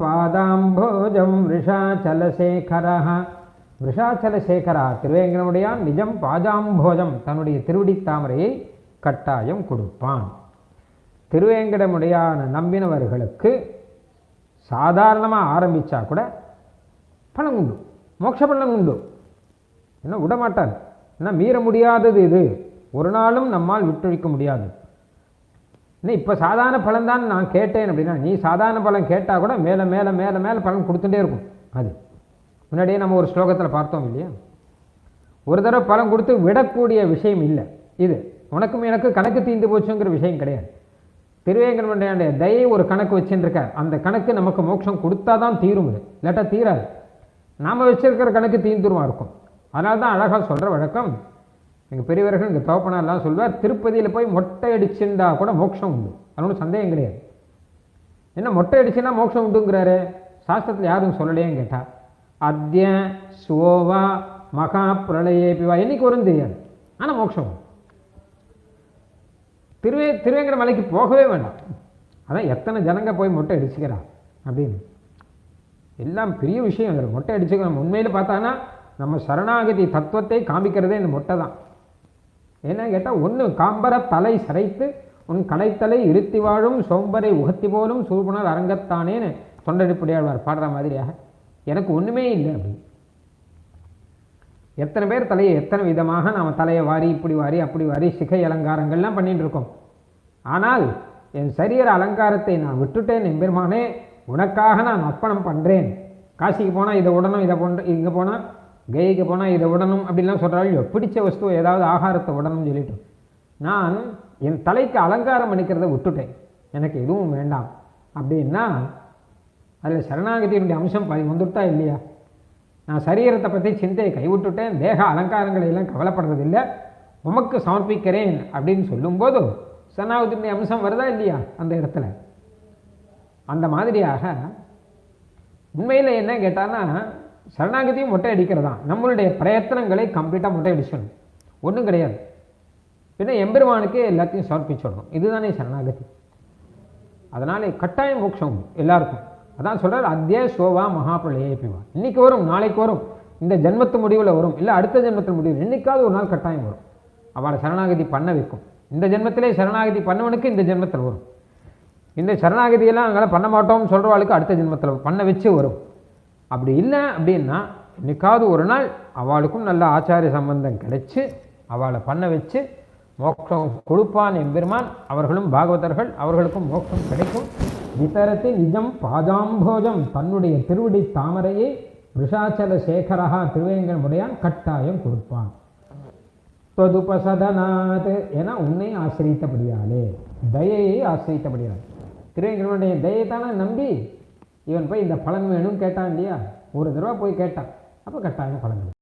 பாதாம்போஜம் விஷாச்சலசேகரா விஷாச்சலசேகரா திருவேங்கடமுடையான் நிஜம் பாதாம்போஜம் தன்னுடைய திருவடி தாமரையை கட்டாயம் கொடுப்பான். திருவேங்கடமுடையான நம்பினவர்களுக்கு சாதாரணமாக ஆரம்பித்தா கூட பணம் உண்டு மோட்ச பலன் உண்டு. என்ன விடமாட்டார். என்ன மீற முடியாதது இது. ஒரு நாளும் நம்மால் விட்டொழிக்க முடியாது. என்ன இப்போ சாதாரண பலன் தான் நான் கேட்டேன் அப்படின்னா நீ சாதாரண பலன் கேட்டால் கூட மேலே மேலே மேலே மேலே பலன் கொடுத்துட்டே இருக்கும். அது. முன்னாடியே நம்ம ஒரு ஸ்லோகத்தில் பார்த்தோம் இல்லையா? ஒரு தடவை பலன் கொடுத்து விடக்கூடிய விஷயம் இல்லை. இது. உனக்கும் எனக்கு கணக்கு தீர்ந்து போச்சுங்கிற விஷயம் கிடையாது. திருவேங்கடமுடைய தயை ஒரு கணக்கு வச்சுருக்கார் அந்த கணக்கு நமக்கு மோட்சம் கொடுத்தா தான் தீரும் இது. இல்லாட்டா தீராது. நாம் வச்சிருக்கிற கணக்கு தீந்துருமா இருக்கும். அதனால தான் அழகாக சொல்கிற வழக்கம் எங்கள் பெரியவர்கள் எங்கள் தோப்பனார்லாம் சொல்வார் திருப்பதியில் போய் மொட்டை அடிச்சுண்டா கூட மோட்சம் உண்டு. அது ஒன்றும் சந்தேகம் கிடையாது. என்ன மொட்டை அடிச்சுன்னா மோட்சம் உண்டுங்கிறாரு? சாஸ்திரத்தில் யாரும் சொல்லலையேன்னு கேட்டா அத்திய சுவோவா மகா பிரளயே பிவா. என்னைக்கு வரும் தெரியாது. ஆனால் மோட்சம் திருவே திருவேங்கட மலைக்கு போகவே வேண்டாம். அதான் எத்தனை ஜனங்க போய் மொட்டை அடிச்சுக்கிறா அப்படின்னு. எல்லாம் பெரிய விஷயம். மொட்டை அடிச்சுக்கிறோம் உண்மையில் பார்த்தானா நம்ம சரணாகதி தத்துவத்தை காமிக்கிறதே இந்த மொட்டை தான். என்ன கேட்டால் ஒன்று காம்பர தலை சரைத்து உன் கலைத்தலை இருத்தி வாழும் சோம்பரை உகத்தி போலும் சூழ்புணர் அரங்கத்தானேன்னு தொண்டடிப்படியாழ்வார் பாடுற மாதிரியாக. எனக்கு ஒன்றுமே இல்லை அப்படி. எத்தனை பேர் தலையை எத்தனை விதமாக நாம் தலையை வாரி இப்படி வாரி அப்படி வாரி சிகை அலங்காரங்கள்லாம் பண்ணிட்டு இருக்கோம். ஆனால் என் சரீர அலங்காரத்தை நான் விட்டுட்டேன் எம்பெருமானே உனக்காக நான் அர்ப்பணம் பண்ணுறேன் காசிக்கு போனால் இதை உடனும் இதை போன்ற இங்கே போனால் கைக்கு போனால் இதை உடனும் அப்படிலாம் சொல்கிறாள் பிடிச்ச வஸ்து ஏதாவது ஆகாரத்தை உடனும் சொல்லிட்டு. நான் என் தலைக்கு அலங்காரம் பண்ணிக்கிறத விட்டுட்டேன். எனக்கு எதுவும் வேண்டாம். அப்படின்னா அதில் சரணாகதியினுடைய அம்சம் பதி வந்துட்டா இல்லையா? நான் சரீரத்தை பற்றி சிந்தையை கைவிட்டுட்டேன். தேக அலங்காரங்களை எல்லாம் கவலைப்படுறதில்லை. உமக்கு சமர்ப்பிக்கிறேன் அப்படின்னு சொல்லும்போது சரணாகதியினுடைய அம்சம் வருதா இல்லையா அந்த இடத்துல? அந்த மாதிரியாக உண்மையில் என்ன கேட்டான்னா சரணாகதியும் மொட்டை அடிக்கிறதா? நம்மளுடைய பிரயத்தனங்களை கம்ப்ளீட்டாக மொட்டை அடிச்சிடணும் ஒன்றும் கிடையாது. பின்ன எம்பெருமானுக்கு எல்லாத்தையும் சமர்ப்பிச்சிடணும் இதுதானே சரணாகதி. அதனால் கட்டாயம் மோட்சம் எல்லாருக்கும். அதான் சொல்கிறார் அத்தியே சோவா மகாபிரளயே பிவா இன்னைக்கு வரும் நாளைக்கு வரும். இந்த ஜென்மத்து முடிவில் வரும். இல்லை அடுத்த ஜென்மத்து முடிவில் என்னைக்காவது ஒரு நாள் கட்டாயம் வரும். அவளை சரணாகதி பண்ண வைக்கும். இந்த ஜென்மத்திலே சரணாகதி பண்ணவனுக்கு இந்த ஜென்மத்தில் வரும். இந்த சரணாகதியெல்லாம் அங்கெல்லாம் பண்ண மாட்டோம்னு சொல்கிறவாளுக்கு அடுத்த ஜென்மத்தில் பண்ண வச்சு வரும். அப்படி இல்லை அப்படின்னா என்னைக்காவது ஒரு நாள் அவளுக்கும் நல்ல ஆச்சாரிய சம்பந்தம் கிடைச்சி அவளை பண்ண வச்சு மோட்சம் கொடுப்பான் எம்பெருமான். அவர்களும் பாகவதர்கள் அவர்களுக்கும் மோட்சம் கிடைக்கும். விதரத்தை நிஜம் பாதாம்போஜம் தன்னுடைய திருவடி தாமரையை ரிஷாச்சல சேகரகா திருவேங்கடமுடையான் கட்டாயம் கொடுப்பான். தொதுபசதனாத் என உன்னை ஆசிரியத்தபடியாலே தயையை ஆசிரித்தபடியாலே திருவேங்கடமுடைய தயை தானே நம்பி இவன் போய் இந்த பழம் வேணும்னு கேட்டான் இல்லையா? ஒரு தடவை போய் கேட்டான். அப்போ கட்டாயம் பழம்